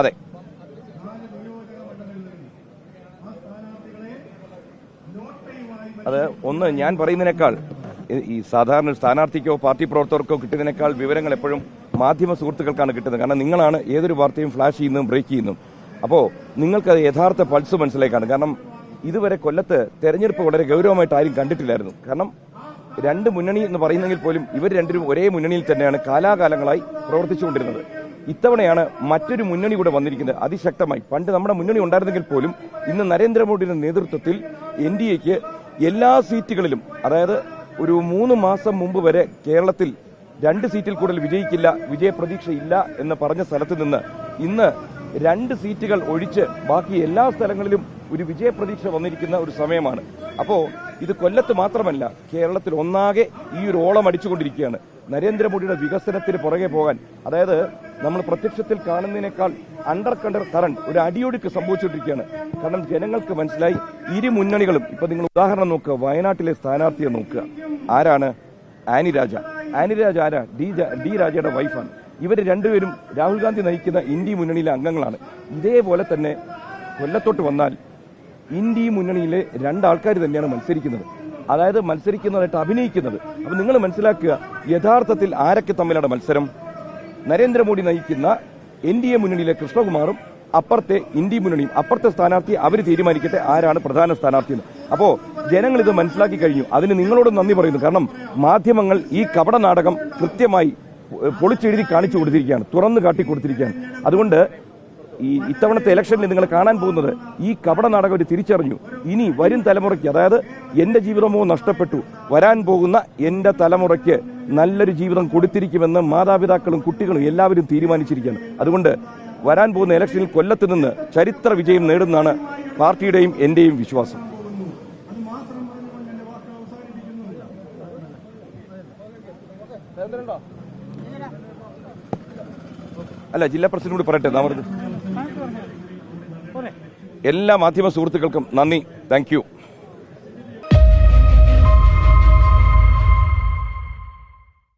അതെ. അത് ഒന്ന് ഞാൻ പറയുന്നതിനേക്കാൾ ഈ സാധാരണ സ്ഥാനാർത്ഥിക്കോ പാർട്ടി പ്രവർത്തകർക്കോ കിട്ടുന്നതിനേക്കാൾ വിവരങ്ങൾ എപ്പോഴും മാധ്യമ സുഹൃത്തുക്കൾക്കാണ് കിട്ടുന്നത്. കാരണം നിങ്ങളാണ് ഏതൊരു വാർത്തയും ഫ്ലാഷ് ചെയ്യുന്നതും ബ്രേക്ക് ചെയ്യുന്നതും അപ്പോൾ നിങ്ങൾക്കത് യഥാർത്ഥ പൾസ് മനസ്സിലേക്കാണ്. കാരണം ഇതുവരെ കൊല്ലത്ത് തെരഞ്ഞെടുപ്പ് വളരെ ഗൗരവമായിട്ട് ആരും കണ്ടിട്ടില്ലായിരുന്നു. കാരണം രണ്ട് മുന്നണി എന്ന് പറയുന്നെങ്കിൽ പോലും ഇവർ രണ്ടിനും ഒരേ മുന്നണിയിൽ തന്നെയാണ് കാലാകാലങ്ങളായി പ്രവർത്തിച്ചുകൊണ്ടിരുന്നത്. ഇത്തവണയാണ് മറ്റൊരു മുന്നണി കൂടെ വന്നിരിക്കുന്നത്. അതിശക്തമായി. പണ്ട് നമ്മുടെ മുന്നണി ഉണ്ടായിരുന്നെങ്കിൽ പോലും ഇന്ന് നരേന്ദ്രമോദിയുടെ നേതൃത്വത്തിൽ എൻ ഡി എക്ക് എല്ലാ സീറ്റുകളിലും അതായത് ഒരു മൂന്ന് മാസം മുമ്പ് വരെ കേരളത്തിൽ രണ്ട് സീറ്റിൽ കൂടുതൽ വിജയിക്കില്ല വിജയപ്രതീക്ഷയില്ല എന്ന് പറഞ്ഞ സ്ഥലത്ത് നിന്ന് ഇന്ന് രണ്ട് സീറ്റുകൾ ഒഴിച്ച് ബാക്കി എല്ലാ സ്ഥലങ്ങളിലും ഒരു വിജയപ്രതീക്ഷ വന്നിരിക്കുന്ന ഒരു സമയമാണ്. അപ്പോൾ ഇത് കൊല്ലത്ത് മാത്രമല്ല കേരളത്തിൽ ഒന്നാകെ ഈ ഒരു ഓളം അടിച്ചുകൊണ്ടിരിക്കുകയാണ്. നരേന്ദ്രമോദിയുടെ വികസനത്തിന് പുറകെ പോകാൻ അതായത് നമ്മൾ പ്രത്യക്ഷത്തിൽ കാണുന്നതിനേക്കാൾ അണ്ടർ കണ്ടർ കറണ്ട് ഒരു അടിയൊഴുക്ക് സംഭവിച്ചുകൊണ്ടിരിക്കുകയാണ്. കാരണം ജനങ്ങൾക്ക് മനസ്സിലായി ഇരു മുന്നണികളും ഇപ്പൊ നിങ്ങൾ ഉദാഹരണം നോക്കുക വയനാട്ടിലെ സ്ഥാനാർത്ഥിയെ നോക്കുക. ആരാണ്? ആനി രാജ. ആനി രാജ ആരാ? ഡി ഡി രാജയുടെ വൈഫാണ് ഇവർ രണ്ടുപേരും രാഹുൽ ഗാന്ധി നയിക്കുന്ന ഇന്ത്യ മുന്നണിയിലെ അംഗങ്ങളാണ്. ഇതേപോലെ തന്നെ കൊല്ലത്തോട്ട് വന്നാൽ ഇന്ത്യ മുന്നണിയിലെ രണ്ടാൾക്കാർ തന്നെയാണ് മത്സരിക്കുന്നത്. അതായത് മത്സരിക്കുന്നതായിട്ട് അഭിനയിക്കുന്നത്. അപ്പൊ നിങ്ങൾ മനസ്സിലാക്കുക യഥാർത്ഥത്തിൽ ആരൊക്കെ തമ്മിലാണ് മത്സരം? നരേന്ദ്രമോദി നയിക്കുന്ന എൻ ഡി എ മുന്നണിയിലെ കൃഷ്ണകുമാറും അപ്പുറത്തെ ഇന്ത്യ മുന്നണിയും അപ്പുറത്തെ സ്ഥാനാർത്ഥി അവർ തീരുമാനിക്കട്ടെ ആരാണ് പ്രധാന സ്ഥാനാർത്ഥി എന്ന് അപ്പോ ജനങ്ങൾ ഇത് മനസ്സിലാക്കി കഴിഞ്ഞു. അതിന് നിങ്ങളോട് നന്ദി പറയുന്നു. കാരണം മാധ്യമങ്ങൾ ഈ കപട നാടകം കൃത്യമായി പൊളിച്ചെഴുതി കാണിച്ചു കൊടുത്തിരിക്കുകയാണ് തുറന്നു കാട്ടി കൊടുത്തിരിക്കുകയാണ്. അതുകൊണ്ട് ഈ ഇത്തവണത്തെ ഇലക്ഷനിൽ നിങ്ങൾ കാണാൻ പോകുന്നത് ഈ കപട നാടകം ഒരു തിരിച്ചറിഞ്ഞു. ഇനി വരും തലമുറയ്ക്ക് അതായത് എന്റെ ജീവിതമോ നഷ്ടപ്പെട്ടു വരാൻ പോകുന്ന എന്റെ തലമുറയ്ക്ക് നല്ലൊരു ജീവിതം കൊടുത്തിരിക്കുമെന്ന് മാതാപിതാക്കളും കുട്ടികളും എല്ലാവരും തീരുമാനിച്ചിരിക്കുകയാണ്. അതുകൊണ്ട് വരാൻ പോകുന്ന ഇലക്ഷനിൽ കൊല്ലത്ത് നിന്ന് ചരിത്ര വിജയം നേടുന്നതാണ് പാർട്ടിയുടെയും എന്റെയും വിശ്വാസം. അല്ല ജില്ലാ പ്രസിഡന്റ് കൂടി പറയട്ടെ നാമത് എല്ലാ മാധ്യമ സുഹൃത്തുക്കൾക്കും നന്ദി. താങ്ക്